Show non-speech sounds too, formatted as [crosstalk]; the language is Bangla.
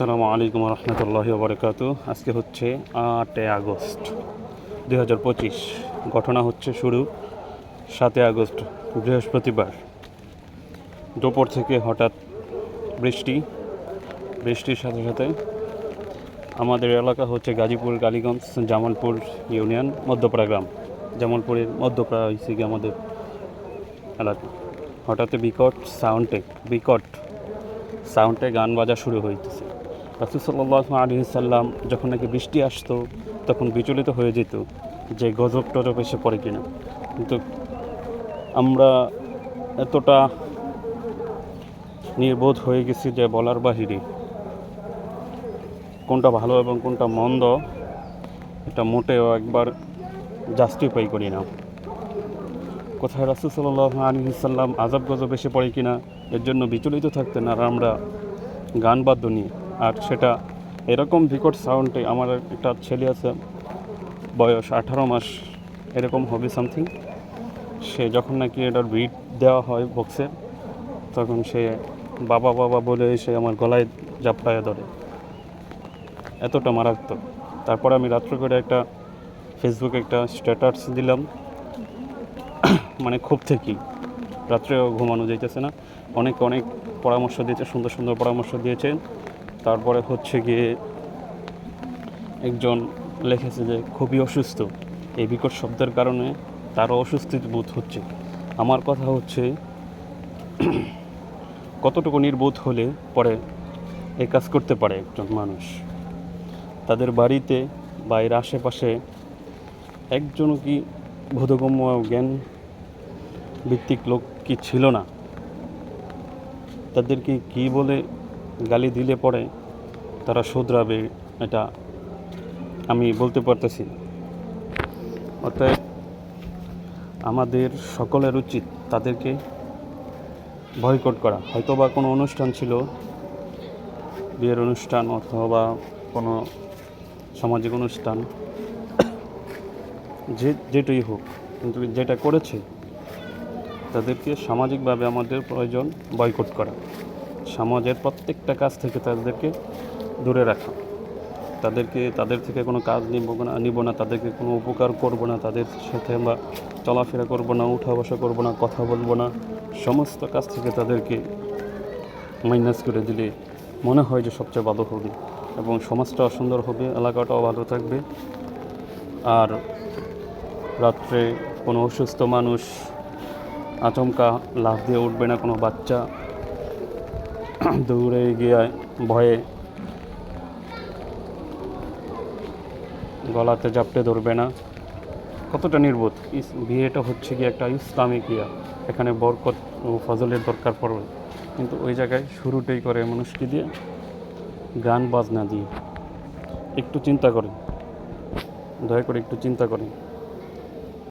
আসসালামু আলাইকুম রহমতুল্লাহ বরকাত আজকে হচ্ছে আটই আগস্ট দুই হাজার পঁচিশ। ঘটনা হচ্ছে শুরু সাতই আগস্ট, বৃহস্পতিবার। দুপুর থেকে হঠাৎ বৃষ্টি, বৃষ্টির সাথে সাথে আমাদের এলাকা হচ্ছে গাজীপুর কালীগঞ্জ জামালপুর ইউনিয়ন, মধ্যপাড়া গ্রাম। জামালপুরের মধ্যপাড়া হয়েছে গিয়ে আমাদের এলাকা। হঠাৎ বিকট সাউন্ডে বিকট সাউন্ডে গান বাজা শুরু হইতেছে। রাসুসাল্লাহ আলী সাল্লাম যখন নাকি বৃষ্টি আসতো, তখন বিচলিত হয়ে যেত যে গজব টজব এসে পড়ে কিনা। কিন্তু আমরা এতটা নির্বোধ হয়ে গেছি যে বলার বাহিরে। কোনটা ভালো এবং কোনটা মন্দ, এটা মোটেও একবার জাস্টিফাই করি না। কোথায় রাসুল সাল্লাহ আলী সাল্লাম আজাব গজব এসে পড়ে কিনা, এর জন্য বিচলিত থাকতেন আর আমরা গান বাদ্য নিয়ে। আর সেটা এরকম বিকট সাউন্ডে আমার একটা ছেলে আছে, বয়স আঠারো মাস, এরকম হবে সামথিং সে যখন নাকি এটার বিট দেওয়া হয় বক্সে তখন সে বাবা বাবা বলে সে আমার গলায় জাপটায় ধরে। এতটা মারাত্মক। তারপর আমি রাত্র করে একটা ফেসবুকে একটা স্ট্যাটাস দিলাম। [coughs] মানে খুব থেকেই। রাত্রেও ঘুমানো যাইতেছে না। অনেক অনেক পরামর্শ দিয়েছে, সুন্দর সুন্দর পরামর্শ দিয়েছেন তারপরে হচ্ছে গিয়ে একজন লিখেছে যে, খুবই অসুস্থ। এই বিকট শব্দের কারণে তারও অস্বস্তি বোধ হচ্ছে। আমার কথা হচ্ছে, কতটুকু নির্বোধ হলে পরে এই কাজ করতে পারে একজন মানুষ? তাদের বাড়িতে বা এর আশেপাশে একজনও কি বোধগম্য জ্ঞান ভিত্তিক লোক কি ছিল না? তাদেরকে কি বলে গালি দিলে পরে তারা শুধরাবে এটা আমি বলতে পারতেছি। অতএব আমাদের সকলের উচিত তাদেরকে বয়কট করা হয়তো বা কোনো অনুষ্ঠান ছিল, বিয়ের অনুষ্ঠান অথবা কোনো সামাজিক অনুষ্ঠান, যে যেটাই হোক, কিন্তু যেটা করেছে, তাদেরকে সামাজিকভাবে আমাদের প্রয়োজন বয়কট করা সমাজের প্রত্যেকটা কাজ থেকে তাদেরকে দূরে রাখা। তাদেরকে, তাদের থেকে কোনো কাজ নিব না নিব না, তাদেরকে কোনো উপকার করব না, তাদের সাথে আমরা চলাফেরা করব না, উঠা বসা করব না, কথা বলব না, সমস্ত কাজ থেকে তাদেরকে মাইনাস করে দিলে মনে হয় যে সবচেয়ে ভালো হবে এবং সমাজটাও সুন্দর হবে, এলাকাটাও ভালো থাকবে। আর রাত্রে কোনো অসুস্থ মানুষ আচমকা লাফ দিয়ে উঠবে না, কোনো বাচ্চা [coughs] দৌড়ে গিয়ে ভয়ে গলাতে জাপটে ধরবে না। কতটা নির্বোধ। ইস- বিয়েটা হচ্ছে কি একটা ইসলামিক ইয়া এখানে বরকত ও ফজলের দরকার পড়বে। কিন্তু ওই জায়গায় শুরুটাই করে মানুষকে দিয়ে গান বাজনা দিয়ে। একটু চিন্তা করেন। দয়া করে একটু চিন্তা করেন।